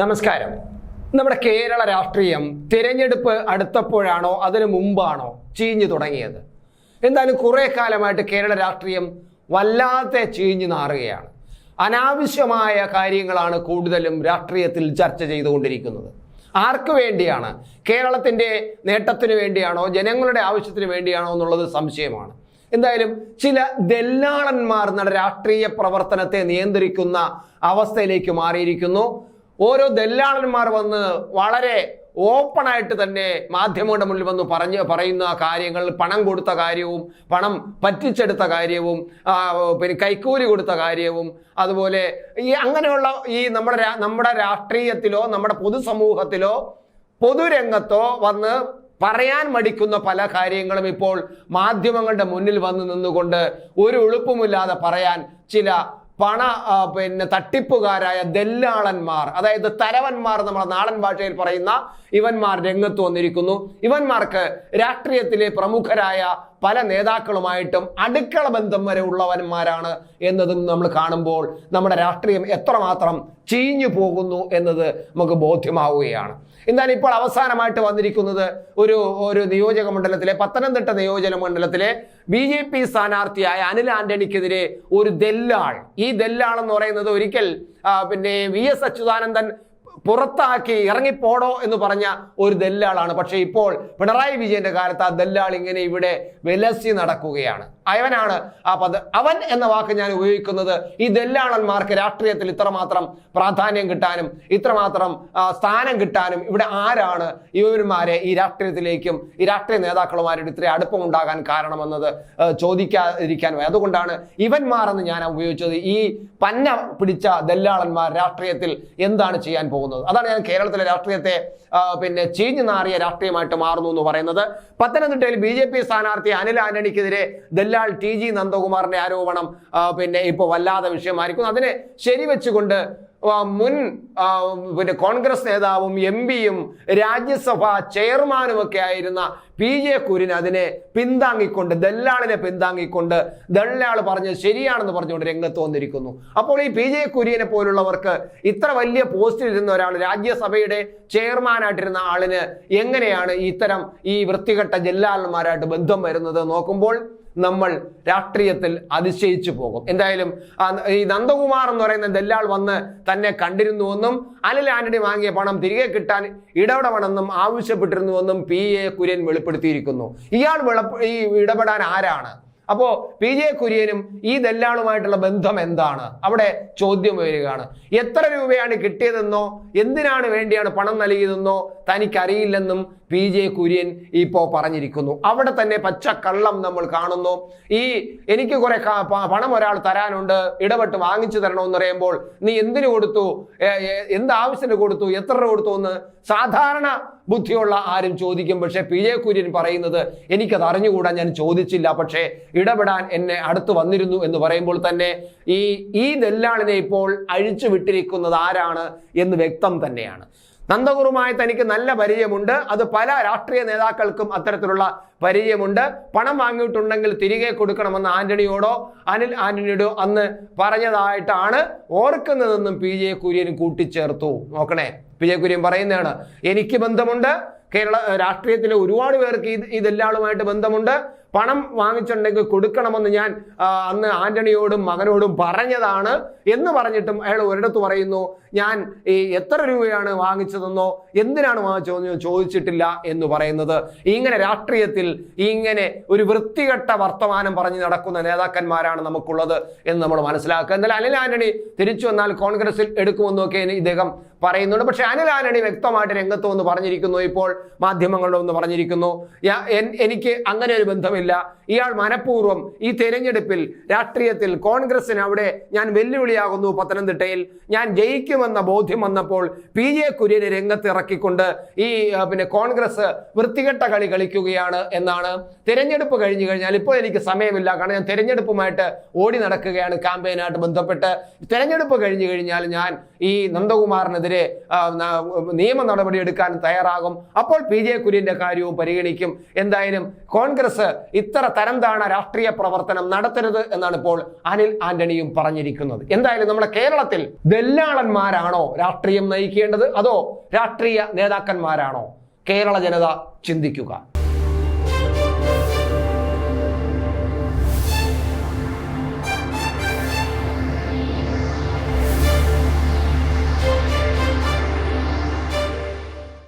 നമസ്കാരം. നമ്മുടെ കേരള രാഷ്ട്രീയം തിരഞ്ഞെടുപ്പ് അടുത്തപ്പോഴാണോ അതിനു മുമ്പാണോ ചീഞ്ഞു തുടങ്ങിയത്? എന്തായാലും കുറേ കാലമായിട്ട് കേരള രാഷ്ട്രീയം വല്ലാതെ ചീഞ്ഞു നാറുകയാണ്. അനാവശ്യമായ കാര്യങ്ങളാണ് കൂടുതലും രാഷ്ട്രീയത്തിൽ ചർച്ച ചെയ്തുകൊണ്ടിരിക്കുന്നത്. ആർക്ക് വേണ്ടിയാണ്? കേരളത്തിന്റെ നേട്ടത്തിന് വേണ്ടിയാണോ ജനങ്ങളുടെ ആവശ്യത്തിന് വേണ്ടിയാണോ എന്നുള്ളത് സംശയമാണ്. എന്തായാലും ചില ദല്ലാളന്മാർ നമ്മുടെ രാഷ്ട്രീയ പ്രവർത്തനത്തെ നിയന്ത്രിക്കുന്ന അവസ്ഥയിലേക്ക് മാറിയിരിക്കുന്നു. ഓരോ ദല്ലാളന്മാർ വന്ന് വളരെ ഓപ്പണായിട്ട് തന്നെ മാധ്യമങ്ങളുടെ മുന്നിൽ വന്ന് പറഞ്ഞ് പറയുന്ന കാര്യങ്ങൾ പണം കൊടുത്ത കാര്യവും പണം പറ്റിച്ചെടുത്ത കാര്യവും പിന്നെ കൈക്കൂലി കൊടുത്ത കാര്യവും അതുപോലെ ഈ അങ്ങനെയുള്ള ഈ നമ്മുടെ നമ്മുടെ രാഷ്ട്രീയത്തിലോ നമ്മുടെ പൊതുസമൂഹത്തിലോ പൊതുരംഗത്തോ വന്ന് പറയാൻ മടിക്കുന്ന പല കാര്യങ്ങളും ഇപ്പോൾ മാധ്യമങ്ങളുടെ മുന്നിൽ വന്ന് നിന്നുകൊണ്ട് ഒരു എളുപ്പമില്ലാതെ പറയാൻ ചില പണ പിന്നെ തട്ടിപ്പുകാരായ ദല്ലാളന്മാർ അതായത് തലവന്മാർ നമ്മുടെ നാടൻ ഭാഷയിൽ പറയുന്ന ഇവന്മാർ രംഗത്ത് വന്നിരിക്കുന്നു. ഇവന്മാർക്ക് രാഷ്ട്രീയത്തിലെ പ്രമുഖരായ പല നേതാക്കളുമായിട്ടും അടുക്കള ബന്ധം വരെ ഉള്ളവന്മാരാണ് എന്നതും നമ്മൾ കാണുമ്പോൾ നമ്മുടെ രാഷ്ട്രീയം എത്രമാത്രം ചീഞ്ഞു പോകുന്നു എന്നത് നമുക്ക് ബോധ്യമാവുകയാണ്. എന്നാൽ ഇപ്പോൾ അവസാനമായിട്ട് വന്നിരിക്കുന്നത് ഒരു ഒരു നിയോജക മണ്ഡലത്തിലെ പത്തനംതിട്ട നിയോജക മണ്ഡലത്തിലെ ബി ജെ പി സ്ഥാനാർത്ഥിയായ അനിൽ ആന്റണിക്കെതിരെ ഒരു ദെല്ലാൾ. ഈ ദല്ലാൾ എന്ന് പറയുന്നത് ഒരിക്കൽ പിന്നെ വി എസ് അച്യുതാനന്ദൻ പുറത്താക്കി ഇറങ്ങിപ്പോടോ എന്ന് പറഞ്ഞ ഒരു ദല്ലാളാണ്. പക്ഷേ ഇപ്പോൾ പിണറായി വിജയന്റെ കാലത്ത് ആ ദല്ലാൾ ഇങ്ങനെ ഇവിടെ വിലസി നടക്കുകയാണ്. അവനാണ് ആ പദ അവൻ എന്ന വാക്ക് ഞാൻ ഉപയോഗിക്കുന്നത് ഈ ദല്ലാളന്മാർക്ക് രാഷ്ട്രീയത്തിൽ ഇത്രമാത്രം പ്രാധാന്യം കിട്ടാനും ഇത്രമാത്രം സ്ഥാനം കിട്ടാനും ഇവിടെ ആരാണ് ഇവന്മാരെ ഈ രാഷ്ട്രീയത്തിലേക്കും ഈ രാഷ്ട്രീയ നേതാക്കളുമാരുടെ ഇത്രയും അടുപ്പമുണ്ടാകാൻ കാരണമെന്നത് ചോദിക്കാതിരിക്കാൻ അതുകൊണ്ടാണ് ഇവന്മാർ എന്ന് ഞാൻ ഉപയോഗിച്ചത്. ഈ പന്ന പിടിച്ച ദല്ലാളന്മാർ രാഷ്ട്രീയത്തിൽ എന്താണ് ചെയ്യാൻ പോകുന്നത്? അതാണ് ഞാൻ കേരളത്തിലെ രാഷ്ട്രീയത്തെ പിന്നെ ചീഞ്ഞു നാറിയ രാഷ്ട്രീയമായിട്ട് മാറുന്നു എന്ന് പറയുന്നത്. പത്തനംതിട്ടയിൽ ബി ജെ പി സ്ഥാനാർത്ഥി അനിൽ ആന്റണിക്കെതിരെ ദല്ലാൽ ടി ജി നന്ദകുമാറിന്റെ ആരോപണം പിന്നെ ഇപ്പോൾ വല്ലാതെ വിഷയമായിരിക്കും അതിനെ ശരിവെച്ചുകൊണ്ട് മുൻ പിന്നെ കോൺഗ്രസ് നേതാവും എം പിയും രാജ്യസഭാ ചെയർമാനും ഒക്കെ ആയിരുന്ന പി ജെ കുര്യൻ അതിനെ പിന്താങ്ങിക്കൊണ്ട് ദല്ലാളിനെ പിന്താങ്ങിക്കൊണ്ട് ദല്ലാൾ പറഞ്ഞ് ശരിയാണെന്ന് പറഞ്ഞുകൊണ്ട് രംഗത്ത് വന്നിരിക്കുന്നു. അപ്പോൾ ഈ പി ജെ കുര്യനെ പോലുള്ളവർക്ക് ഇത്ര വലിയ പോസ്റ്റിൽ ഇരുന്ന ഒരാൾ രാജ്യസഭയുടെ ചെയർമാനായിട്ടിരുന്ന ആളിന് എങ്ങനെയാണ് ഇത്തരം ഈ വൃത്തികെട്ട ജല്ലാലന്മാരായിട്ട് ബന്ധം വരുന്നത് നോക്കുമ്പോൾ നമ്മൾ രാഷ്ട്രീയത്തിൽ അതിശയിച്ചു പോകും. എന്തായാലും ഈ നന്ദകുമാർ എന്ന് പറയുന്ന ദല്ലാൾ വന്ന് തന്നെ കണ്ടിരുന്നുവെന്നും അനിൽ ആന്റണി വാങ്ങിയ പണം തിരികെ കിട്ടാൻ ഇടപെടണമെന്നും ആവശ്യപ്പെട്ടിരുന്നുവെന്നും പി. എ. കുര്യൻ വെളിപ്പെടുത്തിയിരിക്കുന്നു. ഇയാൾ ഈ ഇടപെടാൻ ആരാണ്? അപ്പോ പി. ജെ. കുര്യനും ഈ ദല്ലാളുമായിട്ടുള്ള ബന്ധം എന്താണ്? അവിടെ ചോദ്യം വരികയാണ്. എത്ര രൂപയാണ് കിട്ടിയതെന്നോ എന്തിനാണ് വേണ്ടിയാണ് പണം നൽകിയതെന്നോ തനിക്കറിയില്ലെന്നും പി ജെ കുര്യൻ ഇപ്പോൾ പറഞ്ഞിരിക്കുന്നു. അവിടെ തന്നെ പച്ചക്കള്ളം നമ്മൾ കാണുന്നു. ഈ എനിക്ക് കുറെ പണം ഒരാൾ തരാനുണ്ട് ഇടപെട്ട് വാങ്ങിച്ചു തരണമെന്ന് പറയുമ്പോൾ നീ എന്തിനു കൊടുത്തു? എന്ത് ആവശ്യത്തിന് കൊടുത്തു? എത്ര രൂപ കൊടുത്തു എന്ന് സാധാരണ ബുദ്ധിയുള്ള ആരും ചോദിക്കും. പക്ഷേ പി ജെ കുര്യൻ പറയുന്നത് എനിക്കത് അറിഞ്ഞുകൂടാ ഞാൻ ചോദിച്ചില്ല. പക്ഷേ ഇടപെടാൻ എന്നെ അടുത്ത് വന്നിരുന്നു എന്ന് പറയുമ്പോൾ തന്നെ ഈ ഈ ദല്ലാളിനെ ഇപ്പോൾ അഴിച്ചു വിട്ടിരിക്കുന്നത് ആരാണ് എന്ന് വ്യക്തം തന്നെയാണ്. നന്ദകുറുമായി തനിക്ക് നല്ല പരിചയമുണ്ട്. അത് പല രാഷ്ട്രീയ നേതാക്കൾക്കും അത്തരത്തിലുള്ള പരിചയമുണ്ട്. പണം വാങ്ങിയിട്ടുണ്ടെങ്കിൽ തിരികെ കൊടുക്കണമെന്ന് ആന്റണിയോടോ അനിൽ ആന്റണിയോടോ അന്ന് പറഞ്ഞതായിട്ടാണ് ഓർക്കുന്നതെന്നും പി ജെ കുര്യൻ കൂട്ടിച്ചേർത്തു. നോക്കണേ പി ജെ കുര്യൻ പറയുന്നതാണ് എനിക്ക് ബന്ധമുണ്ട്. കേരള രാഷ്ട്രീയത്തിലെ ഒരുപാട് പേർക്ക് ഇത് ഇതെല്ലാളുമായിട്ട് ബന്ധമുണ്ട്. പണം വാങ്ങിച്ചിട്ടുണ്ടെങ്കിൽ കൊടുക്കണമെന്ന് ഞാൻ അന്ന് ആന്റണിയോടും മകനോടും പറഞ്ഞതാണ് എന്ന് പറഞ്ഞിട്ടും അയാൾ ഒരിടത്ത് പറയുന്നു ഞാൻ ഈ എത്ര രൂപയാണ് വാങ്ങിച്ചതെന്നോ എന്തിനാണ് വാങ്ങിച്ചതെന്ന് ചോദിച്ചിട്ടില്ല എന്ന് പറയുന്നത്. ഇങ്ങനെ രാഷ്ട്രീയത്തിൽ ഇങ്ങനെ ഒരു വൃത്തികെട്ട വർത്തമാനം പറഞ്ഞ് നടക്കുന്ന നേതാക്കന്മാരാണ് നമുക്കുള്ളത് എന്ന് നമ്മൾ മനസ്സിലാക്കുക. എന്നാൽ അനിൽ ആന്റണി തിരിച്ചു വന്നാൽ കോൺഗ്രസിൽ എടുക്കുമെന്നൊക്കെ ഇദ്ദേഹം പറയുന്നുണ്ട്. പക്ഷെ അനിൽ ആന്റണി വ്യക്തമായിട്ട് രംഗത്ത് വന്ന് പറഞ്ഞിരിക്കുന്നു ഇപ്പോൾ മാധ്യമങ്ങളുടെ ഒന്ന് പറഞ്ഞിരിക്കുന്നു "ഞാ- എനിക്ക് അങ്ങനെ ഒരു ബന്ധമില്ല. ഇയാൾ മനഃപൂർവം ഈ തെരഞ്ഞെടുപ്പിൽ രാഷ്ട്രീയത്തിൽ കോൺഗ്രസിന് അവിടെ ഞാൻ വെല്ലുവിളിയാകുന്നു പത്തനംതിട്ടയിൽ. ഞാൻ ജയിക്കുമെന്ന ബോധ്യം വന്നപ്പോൾ പി ജെ കുര്യനെ രംഗത്ത് ഇറക്കിക്കൊണ്ട് ഈ പിന്നെ കോൺഗ്രസ് വൃത്തികെട്ട കളി കളിക്കുകയാണ് എന്നാണ്. തിരഞ്ഞെടുപ്പ് കഴിഞ്ഞു കഴിഞ്ഞാൽ ഇപ്പോൾ എനിക്ക് സമയമില്ല. കാരണം ഞാൻ തിരഞ്ഞെടുപ്പുമായിട്ട് ഓടി നടക്കുകയാണ് ക്യാമ്പയിനായിട്ട് ബന്ധപ്പെട്ട്. തിരഞ്ഞെടുപ്പ് കഴിഞ്ഞു കഴിഞ്ഞാൽ ഞാൻ ഈ നന്ദകുമാറിനെതിരെ നിയമ നടപടി എടുക്കാൻ തയ്യാറാകും. അപ്പോൾ പി ജെ കുര്യന്റെ കാര്യവും പരിഗണിക്കും. എന്തായാലും കോൺഗ്രസ് ഇത്ര തരം താണ രാഷ്ട്രീയ പ്രവർത്തനം നടത്തരുത് എന്നാണ് ഇപ്പോൾ അനിൽ ആന്റണിയും പറഞ്ഞിരിക്കുന്നത്. എന്തായാലും നമ്മുടെ കേരളത്തിൽ ദല്ലാളന്മാരാണോ രാഷ്ട്രീയം നയിക്കേണ്ടത്? അതോ രാഷ്ട്രീയ നേതാക്കന്മാരാണോ? കേരള ജനത ചിന്തിക്കുക.